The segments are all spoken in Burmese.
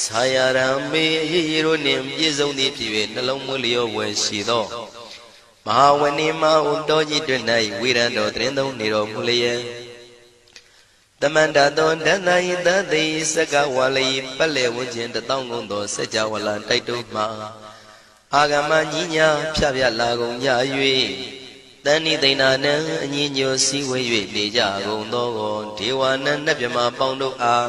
ဆာယရံမေအေရီတို့နှင့်ပြည့်စုံသည်ဖြစ်၍နှလုံးမွေးလျောဝယ်ရှိသောမဟာဝဏိမဟုတောကြီးတွင်၌ဝိရံတော်တရင်သုံးနေတော်မူလျက်တမန္တသောဒန္တယိတသိစကဝါလိပက်လေဝခြင်းတတောင်းကုန်သောစัจ java လာတိုက်တုမှအာဂမညီညာဖြပြလာကုန်ကြ၍တဏိသိဏနံအညီညွတ်စည်းဝေး၍နေကြကုန်သောဒေဝနံနတ်မြမပေါင်းတို့အား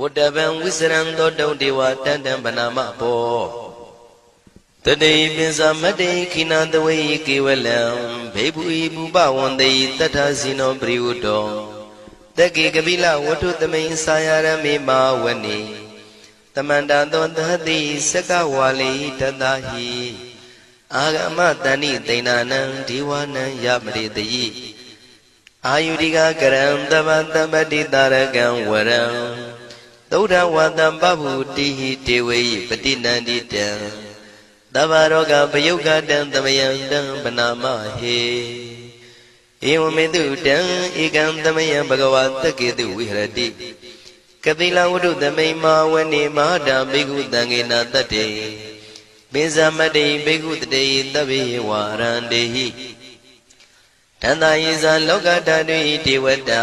ဝတ္တဗံဝိစရံသောတုံဒေဝတန်တံဗနာမဘောတတိပိစမတ္တိခိနာတဝေကေဝလံဘေဘူဤဘူပဝန္တိတထဇိနောပရိဝတ္တောတက္ကေကပိလဝတ္ထုသမိန်စာယရမေမာဝနိတမန္တသောသတိစကဝါလိတတဟိအာဂမတဏိတိဏနံဒီဝနံယမရိတိအာယုရိကကရံတပတပတိတာရကံဝရံ သုဒ္ဓဝတံပဗုတိဟိတေဝေယပတိနန္တိတံတဗ္ဗရောဂပယုတ်ကတံသမယံတံပနာမဟေဧဝမေတုတံဧကံသမယံဘဂဝါတက္ကေတုဝိဟရတိကတိလဝတ္ထုသမိန်မာဝနေမဟာတာဘိက္ခုတံဃေနာတတ္တေပိဇမတ္တိဘိက္ခုတတေတဗ္ဗေဝါရန္တေဟိတန္တာယေဇာလောကဓာတုဣတေဝတာ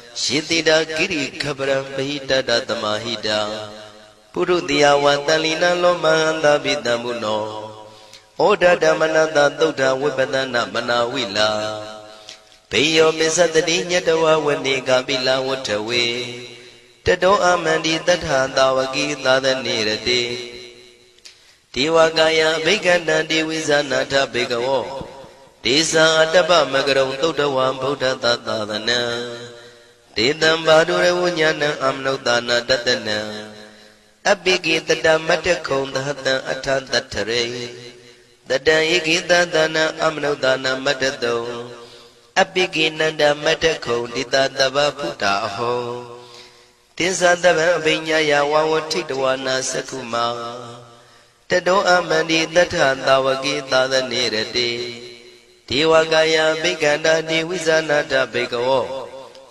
ယေတိတာကိရိခပရံပဟိတတတမဟိတာပုရုတိယဝတန်လီနံလောမဟန္တာပိတံမှုနောဩဒဓမ္မနတသုဒ္ဓဝိပဒနာမနာဝိလာဘေယောမစ္စတတိညတဝဝနေကပိလဝထဝေတတောအမန္တိတထသာဝကိသာသနေရတိဒေဝကာယဘိက္ခန္တံဒေဝိဇာနာထဘေကဝောဒေသံအတ္တပမကရုံသုတ်တဝံဗုဒ္ဓသာသသနံ ဒေတံဘာဒုရဝဉာဏံအမနုဿာနာတတနံအပိကိတတမတ္တခုံသဟတံအထတထရေတတံဧကိတသနာအမနုဿာနာမတ္တတုံအပိကိနန္ဒမတ္တခုံတိတတဗဗုဒ္ဓအဟောတင်္သတဗံအပိညာယဝဝထိတဝနာသက္ခုမာတတောအမန္တိတထသာဝကိသာသနေရတိဒေဝကာယဘိက္ခန္တာတိဝိဇာနာတဘေကဝော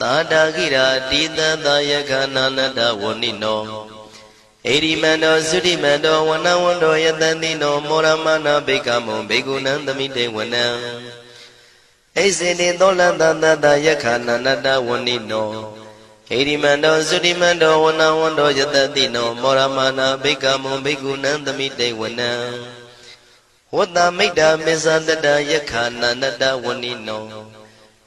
သာတာကိရာတိတသယကနာနတဝဏိနောဣရိမန္တောသုတိမန္တောဝနဝန္တောယတတိနောမောရမနာဘေကမောဘေကုဏံသမိတေဝနံဣစေတိသောလတတတယခာနန္တဝဏိနောဣရိမန္တောသုတိမန္တောဝနဝန္တောယတတိနောမောရမနာဘေကမောဘေကုဏံသမိတေဝနံဝတ္တမိတ်တာမေဇတတယခာနန္တဝဏိနော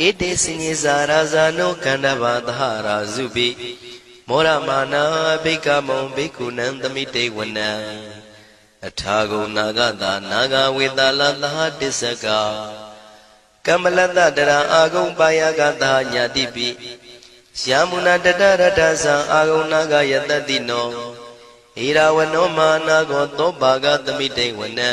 ဣတိစညေဇာရာဇာနောကန္တဘာသဟရာဇုပိမောရမာနာဘိကမုံဘိက္ခုနံသမိတေဝနံအထာဂုနာဂတာနာဂဝေတာလသဟတစ္စကကမ္မလတတရာအာဂုံပါယကတာညာတိပိယမုနာတတရတသံအာဂုနာဂယတတိနောဣရာဝနောမာနာကောသောဘာဂသမိတေဝနံ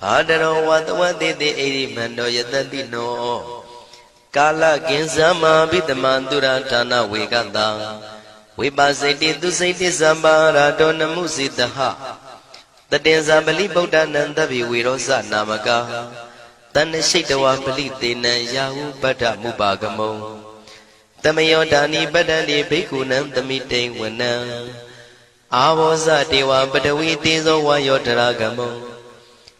ဘာတရောဝတဝတိတိဣရိမန္တောယတတိနောကာလကင်္စမဘိတမန္တုရဌာနဝေကတံဝိပါစိတိသူစိတိသံပါရာတောနမှုစိတဟတတင်္ဇာပလိဗုဒ္ဓနံတဗိဝေရောစနာမကာတဏ္ဏရှိတဝပလိတေနံယာဟုပတ္ထမုပါကမုံတမယောဒာနိပတ္တန္တိဘိက္ခုနံသမိတိဝနံအာဘောဇတေဝပတဝီတေဇောဝါယောတရာကမုံ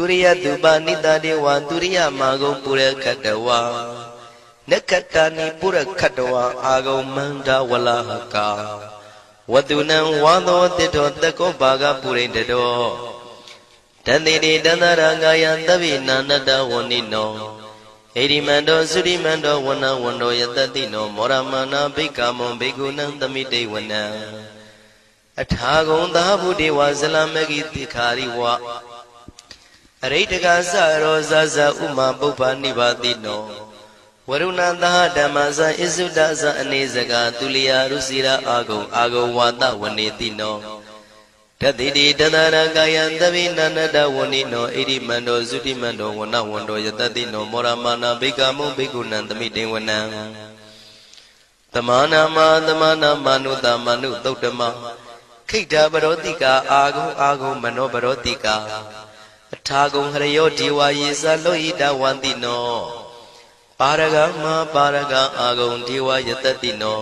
သူရိယသူပါနိတတေဝသူရိယမာဂုံပုရခတဝါနက္ခတနိပုရခတဝါအာဂုံမန္တဝလဟကာဝတုနံဝါသောတိတောတကောပါကပုရိတတောတန်တိတိတန္တရာကာယသဗ္ဗိနန္တဝဏိနောဣတိမန္တောသုရိမန္တောဝဏဝန္တောယတတိနောမောရမနာဘိက္ခမွန်ဘိက္ခုနံသမိတေဝနံအထာဂုံသာဘုဒေဝဇလမဂိတိခာရိဝ အရိတကသရောဇဇဥမာပုပ္ပနိဗ္ဗာတိနောဝရုဏသဟဓမ္မဇဣစုဒဇအနေစကသူလျာရုစီရာအာဂုံအာဂုံဝါဒဝနေတိနောတတိတိတတရကာယံသဗိနန္တဝဏိနောဣရိမန္တောသုတိမန္တောဝနဝန္တောယတတိနောမောရမာနာဘိကမုဘိက္ခုနံသမိတေဝနံတမနာမတမနာမနုတမနုသုတ်တမခိတ္တပရောတိကာအာဂုံအာဂုံမနောပရောတိကာ အထာဂုံဟရယောဒီဝါယေသလောဟိတဝန္တိနောပါရဂမပါရဂအာဂုံဒီဝါယတတိနော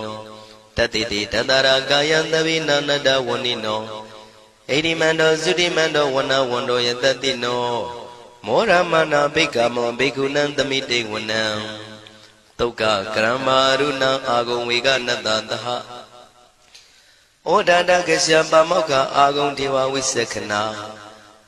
တတိတိတတရာကာယံသဗိနန္တဝဏိနောဣရိမန္တောသုတိမန္တောဝနဝန္တောယတတိနောမောရမနာဘိက္ခမောဘိက္ခုနံသမိတေဝနံတုတ်ကကရမရုဏအာဂုံဝေကနတ္တသဟဩဒန္တကစ္စပမောက္ခအာဂုံဒေဝဝိသက္ခနာ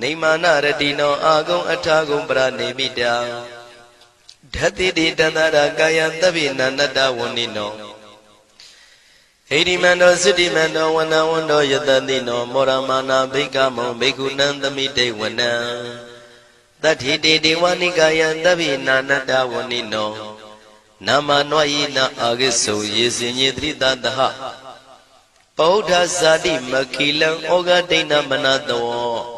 နေမာနရတိနောအာဂုံအထာဂုံပရနေမိတာဓတ္တိတိတတရာကာယသဗ္ဗိနန္တဝဏိနောဟိရိမန္တောသုတိမန္တောဝနဝန္တောယတတိနောမောရမာနာဘိကမောဘိက္ခုနံသမိတေဝနံတတိတေဒေဝနိကာယသဗ္ဗိနာနတဝဏိနောနာမနွာယိနာအာဂိစုံယေစင်ညေတိတတဟပောဓဇာတိမခိလံဩဃဒိဏမနတော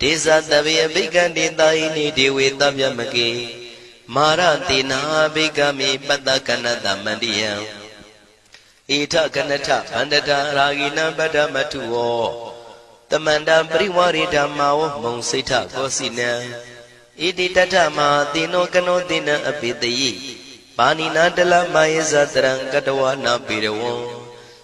ဒေဇတဗေအဘိကံတေတာယိနိဒေဝေတဗျမကေမာရတေနာဘိကမေပတ္တကနတမန္တိယံဣထကနထဗန္တတာရာဂိနံပတ္တမထုဝောတမန္တပရိဝရိဓမ္မာဝမုံစိဋ္ဌကောစီနံဣတိတထမဟာတိနောကနောတိနံအပိတယိပါဏိနာတလမယေဇတရံကတဝနာပိရဝံ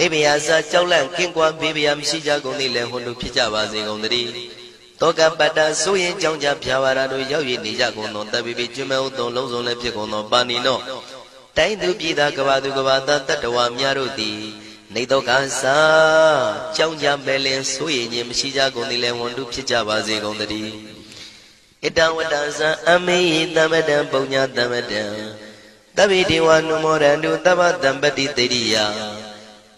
နေဘယာစာကြောက်လန့်ကင်းကွာဘေးဘယာမရှိကြကုန်သည်လည်းဟွန်တို့ဖြစ်ကြပါစေကုန်တည်းတောကပတ္တဆိုရင်ကြောင့်ကြဖြာပါရာတို့ရောက်ရနေကြကုန်သောတပ်ပိပိကျွမ်းမဲ့ဥသောလုံးစုံလည်းဖြစ်ကုန်သောပါဏိနောတိုင်းသူပြည်သားကဘာသူကဘာသားတတ္တဝါများတို့သည်နေတော့ကစားကြောင့်ကြပဲလင်ဆိုရင်ခြင်းမရှိကြကုန်သည်လည်းဝန်တုဖြစ်ကြပါစေကုန်သတည်းဣတံဝတ္တဇံအမေဟိသမတံပုံညာသမတံတဗ္ဗေဒေဝနုမောရန္တုတဗ္ဗတံပတိတေရိယ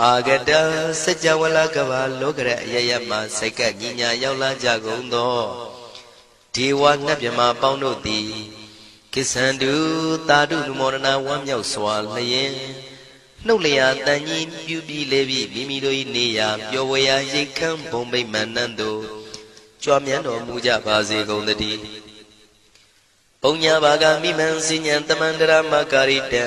အာဂတစัจ java လကဘာလောကရအယယမစိတ်ကညီညာရောက်လာကြကုန်သောဒေဝနတ်မြမပေါင်းတို့သည်ကိသန္တုတာတုနုမောဒနာဝမ်းမြောက်စွာလျင်နှုတ်လျာတန်ကြီးပြူပြီးလေပြီးမိမိတို့၏နေရာပျော်ဝေရာရိတ်ခမ်းဘုံမိတ်မန္နန်တို့ကြွားမြန်းတော်မူကြပါစေကုန်သတည်းပုံညာဘာကမိမံစဉ္ဉံတမန္တရမကာရိတံ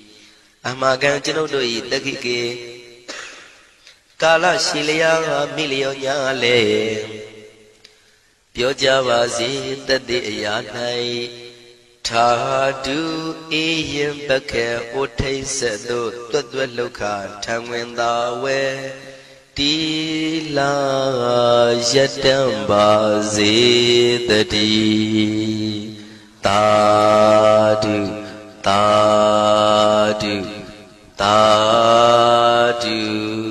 အမှားကံကျွန်ုပ်တို့၏တက္ခိကေကာလရှိလျာမိလျောညာလေပြောကြပါစေတသက်အရာ၌ထာတုအေယံပကေဩထိတ်ဆက်သို့တွတ်တွတ်လောက်ခထံဝင်သာဝဲတီလာယတံပါစေတတိတာတု တာတုတာတု